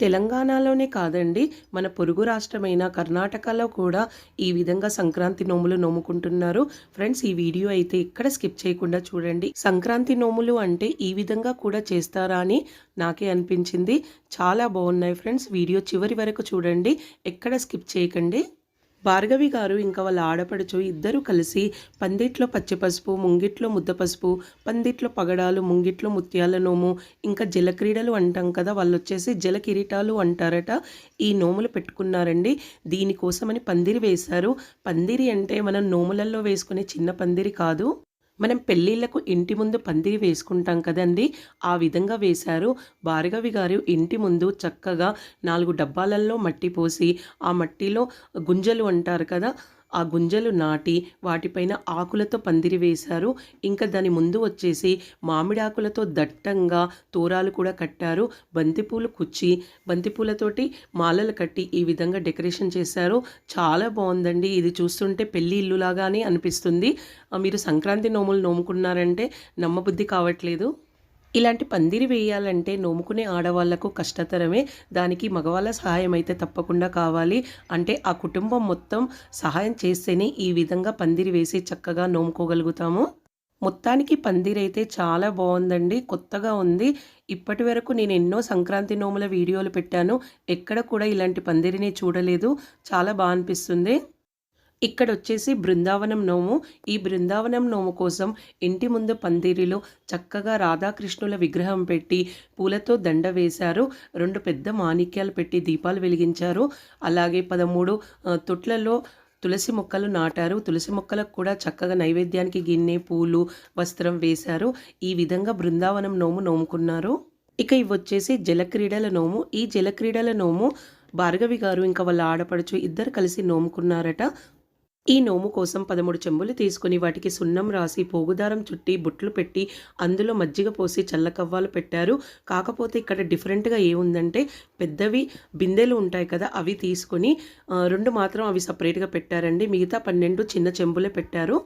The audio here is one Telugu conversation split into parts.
తెలంగాణలోనే కాదండి మన పొరుగు రాష్ట్రమైన కర్ణాటకలో కూడా ఈ విధంగా సంక్రాంతి నోములు నోముకుంటున్నారు. ఫ్రెండ్స్ ఈ వీడియో అయితే ఇక్కడ స్కిప్ చేయకుండా చూడండి. సంక్రాంతి నోములు అంటే ఈ విధంగా కూడా చేస్తారా అని నాకే అనిపించింది. చాలా బాగున్నాయి ఫ్రెండ్స్ వీడియో చివరి వరకు చూడండి. ఎక్కడ స్కిప్ చేయకండి. భార్గవి గారు ఇంకా వాళ్ళ ఆడపడుచు ఇద్దరూ కలిసి పందిట్లో పచ్చిపసుపు ముంగిట్లో ముద్ద పసుపు పందిట్లో పగడాలు ముంగిట్లో ముత్యాల నోము ఇంకా జలక్రీడలు అంటాం కదా వాళ్ళు వచ్చేసి జల కిరీటాలు అంటారట. ఈ నోములు పెట్టుకున్నారండి. దీనికోసమని పందిరి వేశారు. పందిరి అంటే మనం నోములలో వేసుకునే చిన్న పందిరి కాదు. మనం పెళ్ళిళ్ళకు ఇంటి ముందు పందిరి వేసుకుంటాం కదండి. ఆ విధంగా వేశారు. భార్గవి గారు ఇంటి ముందు చక్కగా నాలుగు డబ్బాలల్లో మట్టి పోసి ఆ మట్టిలో గుంజలు అంటారు కదా ఆ గుంజలు నాటి వాటిపైన ఆకులతో పందిరి వేశారు. ఇంకా దాని ముందు వచ్చేసి మామిడాకులతో దట్టంగా తోరాలు కూడా కట్టారు. బంతిపూలు కుచ్చి బంతిపూలతోటి మాలలు కట్టి ఈ విధంగా డెకరేషన్ చేశారు. చాలా బాగుందండి. ఇది చూస్తుంటే పెళ్ళి ఇల్లులాగానే అనిపిస్తుంది. మీరు సంక్రాంతి నోములు నోముకున్నారంటే నమ్మబుద్ధి కావట్లేదు. ఇలాంటి పందిరి వేయాలంటే నోముకునే ఆడవాళ్ళకు కష్టతరమే. దానికి మగవాళ్ళ సహాయం అయితే తప్పకుండా కావాలి. అంటే ఆ కుటుంబం మొత్తం సహాయం చేస్తేనే ఈ విధంగా పందిరి వేసి చక్కగా నోముకోగలుగుతాము. మొత్తానికి పందిరి అయితే చాలా బాగుందండి. కొత్తగా ఉంది. ఇప్పటి వరకు నేను ఎన్నో సంక్రాంతి నోముల వీడియోలు పెట్టాను. ఎక్కడ కూడా ఇలాంటి పందిరిని చూడలేదు. చాలా బాగా అనిపిస్తుంది. ఇక్కడ వచ్చేసి బృందావనం నోము. ఈ బృందావనం నోము కోసం ఇంటి ముందు పందిరిలో చక్కగా రాధాకృష్ణుల విగ్రహం పెట్టి పూలతో దండ వేశారు. రెండు పెద్ద మాణిక్యాలు పెట్టి దీపాలు వెలిగించారు. అలాగే పదమూడు తొట్లలో తులసి మొక్కలు నాటారు. తులసి మొక్కలకు కూడా చక్కగా నైవేద్యానికి గిన్నె పూలు వస్త్రం వేశారు. ఈ విధంగా బృందావనం నోము నోముకున్నారు. ఇక ఇవి వచ్చేసి జలక్రీడల నోము. ఈ జలక్రీడల నోము భార్గవి గారు ఇంకా వాళ్ళ ఆడపడుచు ఇద్దరు కలిసి నోముకున్నారట. ఈ నోము కోసం పదమూడు చెంబులు తీసుకుని వాటికి సున్నం రాసి పోగుదారం చుట్టి బుట్లు పెట్టి అందులో మజ్జిగ పోసి చల్లకవ్వాలు పెట్టారు. కాకపోతే ఇక్కడ డిఫరెంట్గా ఏముందంటే పెద్దవి బిందెలు ఉంటాయి కదా అవి తీసుకొని రెండు మాత్రం అవి సపరేట్గా పెట్టారండి. మిగతా పన్నెండు చిన్న చెంబులే పెట్టారు.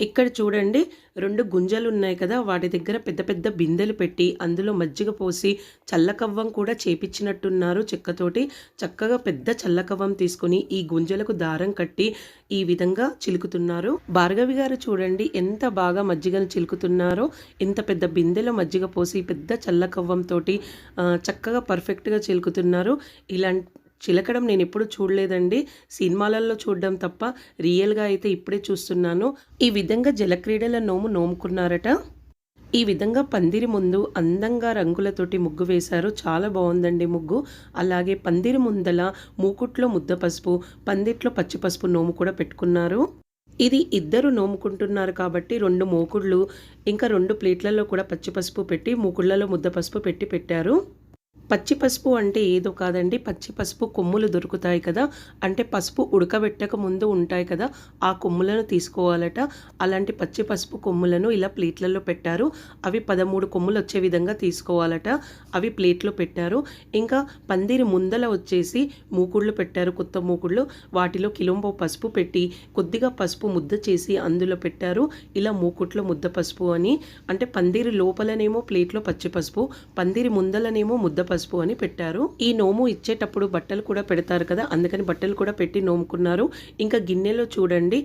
ఇక్కడ చూడండి రెండు గుంజలు ఉన్నాయి కదా వాటి దగ్గర పెద్ద పెద్ద బిందెలు పెట్టి అందులో మజ్జిగ పోసి చల్లకవ్వం కూడా చేపించినట్టున్నారు చెక్కతోటి. చక్కగా పెద్ద చల్లకవ్వం తీసుకొని ఈ గుంజలకు దారం కట్టి ఈ విధంగా చిలుకుతున్నారు. భార్గవి గారు చూడండి ఎంత బాగా మజ్జిగను చిలుకుతున్నారో ఇంత పెద్ద బిందెలో మజ్జిగ పోసి పెద్ద చల్లకవ్వంతో చక్కగా పర్ఫెక్ట్గా చిలుకుతున్నారు. ఇలాంటి చిలకడం నేను ఎప్పుడు చూడలేదండి. సినిమాలలో చూడడం తప్ప రియల్గా అయితే ఇప్పుడే చూస్తున్నాను. ఈ విధంగా జలక్రీడల నోము నోముకున్నారట. ఈ విధంగా పందిరి ముందు అందంగా రంగులతోటి ముగ్గు వేశారు. చాలా బాగుందండి ముగ్గు. అలాగే పందిరి ముందల మూకుట్లో ముద్ద పసుపు పందిట్లో పచ్చి పసుపు నోము కూడా పెట్టుకున్నారు. ఇది ఇద్దరు నోముకుంటున్నారు కాబట్టి రెండు మూకుళ్ళు ఇంకా రెండు ప్లేట్లలో కూడా పచ్చి పసుపు పెట్టి మూకుళ్ళలో ముద్ద పసుపు పెట్టి పెట్టారు. పచ్చి పసుపు అంటే ఏదో కాదండి. పచ్చి పసుపు కొమ్ములు దొరుకుతాయి కదా. అంటే పసుపు ఉడకబెట్టక ముందు ఉంటాయి కదా. ఆ కొమ్ములను తీసుకోవాలట. అలాంటి పచ్చి పసుపు కొమ్ములను ఇలా ప్లేట్లలో పెట్టారు. అవి పదమూడు కొమ్ములు వచ్చే విధంగా తీసుకోవాలట. అవి ప్లేట్లో పెట్టారు. ఇంకా పందిరి ముందల వచ్చేసి మూకుళ్ళు పెట్టారు. కొత్త మూకుళ్ళు. వాటిలో కిలోంబో పసుపు పెట్టి కొద్దిగా పసుపు ముద్ద చేసి అందులో పెట్టారు. ఇలా మూకుట్లో ముద్ద పసుపు అని. అంటే పందిరి లోపలనేమో ప్లేట్లో పచ్చి పసుపు పందిరి ముందలనేమో ముద్ద పసుపు. అని పెట్టారు. ఈ నోము ఇచ్చేటప్పుడు బట్టలు కూడా పెడతారు కదా అందుకని బట్టలు కూడా పెట్టి నోముకున్నారు. ఇంకా గిన్నెలో చూడండి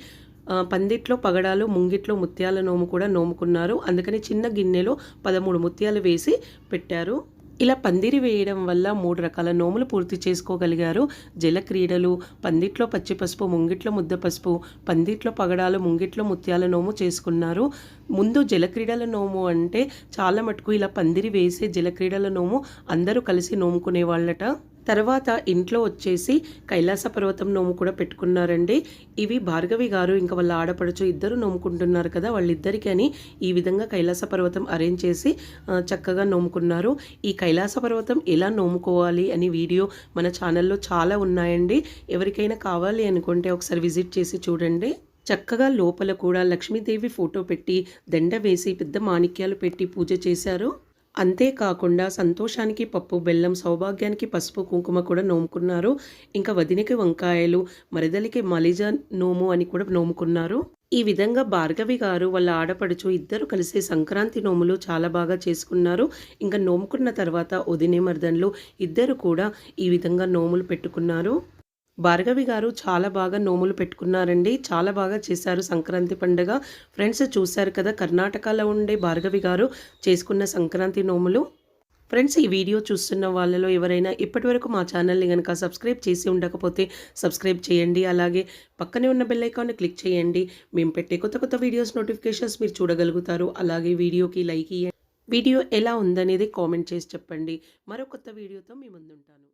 పందిట్లో పగడాలు ముంగిట్లో ముత్యాల నోము కూడా నోముకున్నారు. అందుకని చిన్న గిన్నెలో పదమూడు ముత్యాలు వేసి పెట్టారు. ఇలా పందిరి వేయడం వల్ల మూడు రకాల నోములు పూర్తి చేసుకోగలిగారు. జల క్రీడలు పందిట్లో పచ్చి పసుపు ముంగిట్లో ముద్ద పసుపు పందిట్లో పగడాలు ముంగిట్లో ముత్యాల నోము చేసుకున్నారు. ముందు జలక్రీడల నోము అంటే చాలా మటుకు ఇలా పందిరి వేసే జలక్రీడల నోము అందరూ కలిసి నోముకునే వాళ్ళట తర్వాత ఇంట్లో వచ్చేసి కైలాస పర్వతం నోము కూడా పెట్టుకున్నారండి. ఇవి భార్గవి గారు ఇంకా వాళ్ళ ఆడపడుచు ఇద్దరు నోముకుంటున్నారు కదా వాళ్ళిద్దరికీ అని ఈ విధంగా కైలాస పర్వతం అరేంజ్ చేసి చక్కగా నోముకున్నారు. ఈ కైలాస పర్వతం ఎలా నోముకోవాలి అని వీడియో మన ఛానల్లో చాలా ఉన్నాయండి. ఎవరికైనా కావాలి అనుకుంటే ఒకసారి విజిట్ చేసి చూడండి. చక్కగా లోపల కూడా లక్ష్మీదేవి ఫోటో పెట్టి దండ వేసి పెద్ద మాణిక్యాలు పెట్టి పూజ చేశారు. అంతేకాకుండా సంతోషానికి పప్పు బెల్లం సౌభాగ్యానికి పసుపు కుంకుమ కూడా నోముకున్నారు. ఇంకా వదినకి వంకాయలు మరదలికి మలిజ నోము అని కూడా నోముకున్నారు. ఈ విధంగా భార్గవి గారు వాళ్ళ ఆడపడుచు ఇద్దరు కలిసి సంక్రాంతి నోములు చాలా బాగా చేసుకున్నారు. ఇంకా నోముకున్న తర్వాత వదినే మర్దన్లు ఇద్దరు కూడా ఈ విధంగా నోములు పెట్టుకున్నారు. భార్గవి గారు చాలా బాగా నోములు పెట్టుకున్నారండి. చాలా బాగా చేశారు సంక్రాంతి పండుగ. ఫ్రెండ్స్ చూశారు కదా కర్ణాటకలో ఉండే భార్గవి గారు చేసుకున్న సంక్రాంతి నోములు. ఫ్రెండ్స్ ఈ వీడియో చూస్తున్న వాళ్ళలో ఎవరైనా ఇప్పటివరకు మా ఛానల్ని కనుక సబ్స్క్రైబ్ చేసి ఉండకపోతే సబ్స్క్రైబ్ చేయండి. అలాగే పక్కనే ఉన్న బెల్ ఐకాన్ని క్లిక్ చేయండి. మేము పెట్టే కొత్త కొత్త వీడియోస్ నోటిఫికేషన్స్ మీరు చూడగలుగుతారు. అలాగే వీడియోకి లైక్ ఇవ్వండి వీడియో ఎలా ఉందనేది కామెంట్ చేసి చెప్పండి. మరో కొత్త వీడియోతో మీ ముందుంటాను.